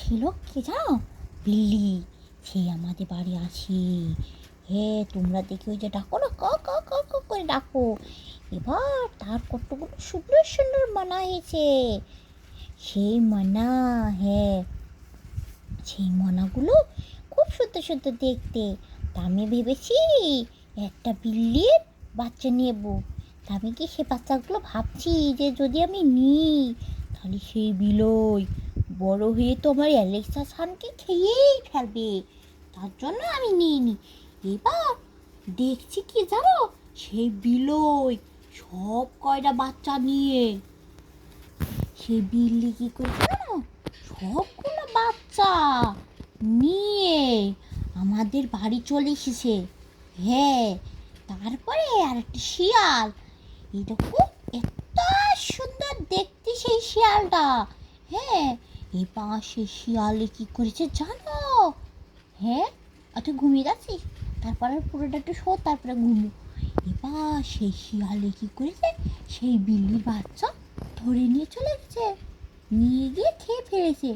ছিল কে জানো? বিল্লি, সে আমাদের বাড়ি আসে। হে, তোমরা দেখি ওই যে ডাকো না, ক ক ক ক করে ডাকো। এবার তার কতগুলো সুন্দর সুন্দর মানা হয়েছে। সেই মানা হ্যাঁ সেই মানাগুলো খুব সুন্দর সুন্দর দেখতে। তা আমি ভেবেছি একটা বিল্লির বাচ্চা নেব। তা আমি কি সে বাচ্চাগুলো ভাবছি যে যদি আমি নিই, তাহলে সেই বিলই বড় হয়ে তো আমার অ্যালেক্সা সানকে খেয়েই ফেলবে। তার জন্য আমি নিইনি এবার দেখছি কি জানো? সেই বিলই সব কয়টা বাচ্চা নিয়ে। সেই বিল্লি কি করেছে জানো? সবগুলো বাচ্চা নিয়ে আমাদের বাড়ি চলে এসেছে। হ্যাঁ তারপরে আর একটা শিয়াল। খুব এত সুন্দর দেখতে সেই শিয়ালটা। হ্যাঁ এবার সেই শিয়ালে কি করেছে জানো? হ্যাঁ আর তুই ঘুমিয়ে যাচ্ছিস তারপরে পুরোটা একটু শো তারপরে ঘুমো। এবার সেই শিয়ালে কি করেছে? সেই বিল্লির বাচ্চা ধরে নিয়ে চলে গেছে। নিয়ে গিয়ে খেয়ে ফেলেছে।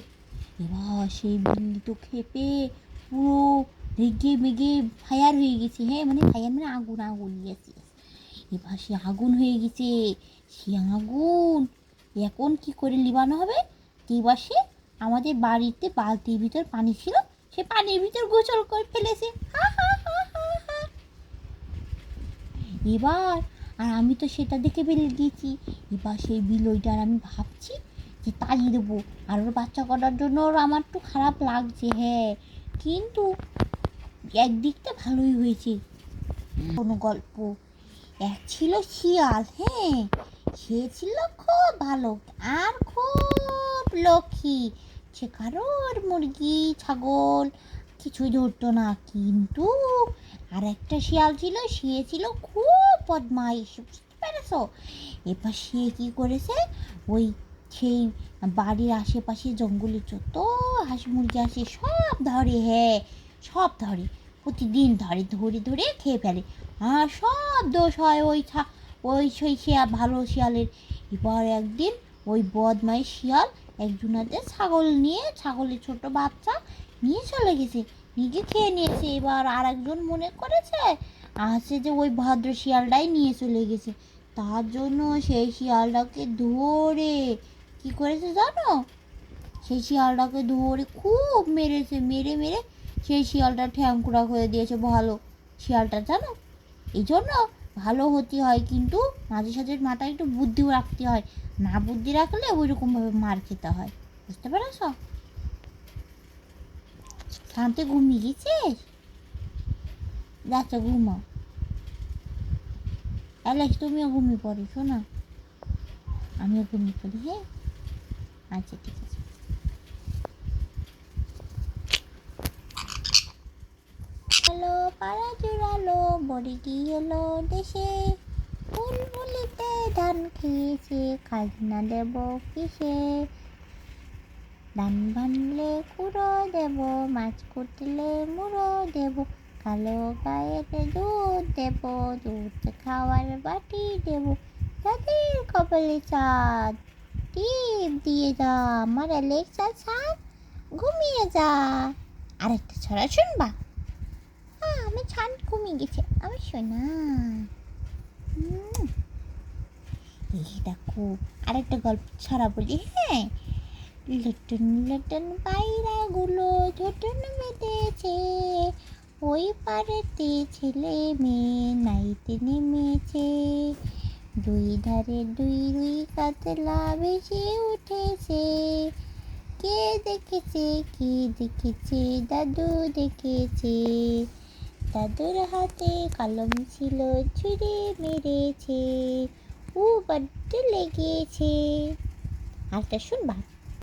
এবার সেই বিল্লি তো খেপে পুরো রেগে মেগে ফায়ার হয়ে গেছে। হ্যাঁ মানে ফায়ার মানে আগুন আগুন গেছে এবার সে আগুন হয়ে গেছে। সে আগুন, এখন কি করে লিবানো হবে? এবার সে আমাদের বাড়িতে বালতির ভিতর পানি ছিল, সে পানির ভিতর গোসল করে ফেলেছে। এবার, আর আমি তো সেটা দেখে বেরিয়ে গিয়েছি। এবার সেই বিলইটার আমি ভাবছি যে তাড়িয়ে দেবো, আর ওর বাচ্চা করার জন্য ওর আমার একটু খারাপ লাগছে হ্যাঁ। কিন্তু একদিকটা ভালোই হয়েছে। কোনো গল্প। এক ছিল শিয়াল হ্যাঁ। সে ছিল খুব ভালো, আর খুব লক্ষ্মী। সে কারোর মুরগি, ছাগল কিছুই ধরতো না। কিন্তু আর একটা শিয়াল ছিল, সে ছিল খুব বদমাইশ, বুঝতে পেরেছ? এবার সে কী করেছে? ওই সেই বাড়ির আশেপাশে জঙ্গলে যত হাঁস মুরগি আসে সব ধরে হ্যাঁ সব ধরে। প্রতিদিন ধরে ধরে ধরে খেয়ে ফেলে। আর সব দোষ হয় ওই ছা, ওই সেই শিয়াল ভালো শিয়ালের। এবার একদিন ওই বদমাই শিয়াল একজনাদের ছাগল নিয়ে, ছাগলের ছোট বাচ্চা নিয়ে চলে গেছে। নিজে খেয়ে নিয়েছে, এবার আর একজন মনে করেছে আছে যে ওই ভদ্র শিয়ালটাই নিয়ে চলে গেছে। তার জন্য সেই শিয়ালটাকে ধরে, কি করেছে জানো? সেই শিয়ালটাকে ধরে খুব মেরেছে, মেরে মেরে সেই শিয়ালটা ঠ্যাংকুড়া করে দিয়েছে ভালো শিয়ালটা, জানো? এই জন্য ভালো হতে হয়, কিন্তু মাঝে সাঝে মাথায় একটু বুদ্ধিও রাখতে হয়। না বুদ্ধি রাখলে ওই রকমভাবে মার খেতে হয়। বুঝতে পেরেছ? শান্তি ঘুমিয়ে গেছিস? যাচ্ছে, ঘুমাও। অ্যালেক্স, তুমিও ঘুমিয়ে পড়ো, শোনা। আমিও ঘুমিয়ে পড়ি হ্যাঁ? আচ্ছা ঠিক আছে। পাড়া জোড়ালো বড়ি গিয়েলো দেশে। বুলবুলিতে ধান খেয়েছে, খাজনা দেব কিসে? ধান বানলে কুড়ো দেব, মাছ কুটলে মুড়ো দেব, কালো গায়েতে দুধ দেব, দুধ খাওয়ার বাটি দেব। যাদের কপালে চাঁদ, টিপ দিয়ে যা আমার অ্যালেক্সা ছাদ ঘুমিয়ে যা। আরেকটা ছড়া শুনবা? ছান ঘুমিয়ে গেছে আমি শোনা হুম। এই দেখো, আরেকটা গল্প ছড়া বলি হ্যাঁ? লটন লটন পায়রাগুলো ছোটন মেতেছে ওই পাড়েতে ছেলে মেয়ে নাইতে নেমেছে দুই ধারে দুই রুই কাতলা ভেসে উঠেছে। কে দেখেছে কে দেখেছে, দাদু দেখেছে। দাদুর হাতে কলম ছিল ছুঁড়ে মেরেছে ও বড্ড লেগেছে। আরটা শুনবা